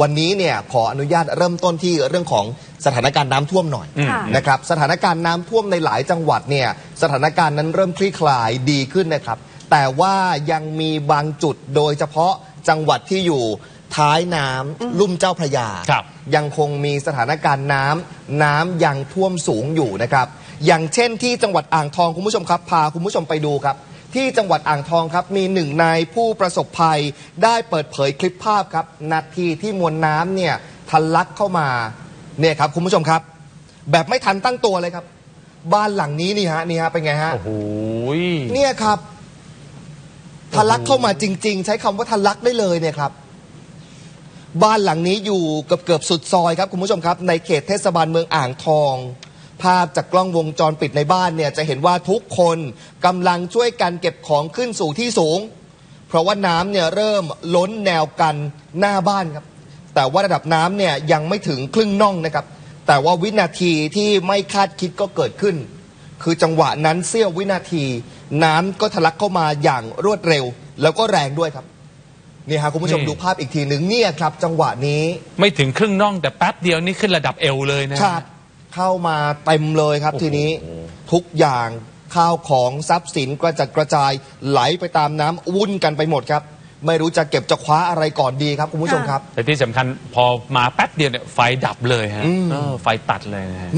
วันนี้เนี่ยขออนุญาตเริ่มต้นที่เรื่องของสถานการณ์น้ำท่วมหน่อยค่ะ นะครับสถานการณ์น้ำท่วมในหลายจังหวัดเนี่ยสถานการณ์นั้นเริ่มคลี่คลายดีขึ้นนะครับ แต่ว่ายังมีบางจุดโดยเฉพาะจังหวัดที่อยู่ท้ายน้ำลุ่มเจ้าพระยา ครับ ยังคงมีสถานการณ์น้ำน้ำยังท่วมสูงอยู่นะครับ อย่างเช่นที่จังหวัดอ่างทองคุณผู้ชมครับ พาคุณผู้ชมไปดูครับ ที่จังหวัดอ่างทองครับ มีหนึ่งในผู้ประสบภัย ได้เปิดเผยคลิปภาพครับ นาทีที่มวลน้ำเนี่ยทะลักเข้ามาเนี่ยครับคุณผู้ชมครับ แบบไม่ทันตั้งตัวเลยครับ บ้านหลังนี้นี่ฮะนี่ฮะเป็นไงฮะโอ้โหเนี่ยครับทะลักเข้ามาจริง ๆ ใช้คำว่าทะลักได้เลยเนี่ยครับบ้านหลังนี้อยู่เกือบเกือบๆสุดซอยครับคุณผู้ชมครับ ในเขตเทศบาลเมืองอ่างทอง ภาพจากกล้องวงจรปิดในบ้านเนี่ยจะเห็นว่าทุกคนกำลังช่วยกันเก็บของขึ้นสู่ที่สูง เพราะว่าน้ำเนี่ยเริ่มล้นแนวกันหน้าบ้านครับ แต่ว่าระดับน้ำเนี่ยยังไม่ถึงครึ่งน่องนะครับ แต่ว่าวินาทีที่ไม่คาดคิดก็เกิดขึ้น คือจังหวะนั้นเสี้ยววินาที น้ำก็ทะลักเข้ามาอย่างรวดเร็ว แล้วก็แรงด้วยครับนี่ฮะคุณผู้ชมนี่ดูภาพอีกทีหนึ่งเนี่ยครับ จังหวะนี้ ไม่ถึงครึ่งน่องแต่แป๊บเดียวนี่ขึ้นระดับเอวเลยนะครับ เข้ามาเต็มเลยครับโอ้โหทีนี้ทุกอย่างข้าวของทรัพย์สินกระจัดกระจายไหลไปตามน้ำวุ่นกันไปหมดครับ ไม่รู้จะเก็บจะคว้าอะไรก่อนดีครับคุณผู้ชมครับ แต่ที่สำคัญพอมาแป๊บเดียวเนี่ยไฟดับเลยฮะอืมเออไฟตัดเลยนะฮะ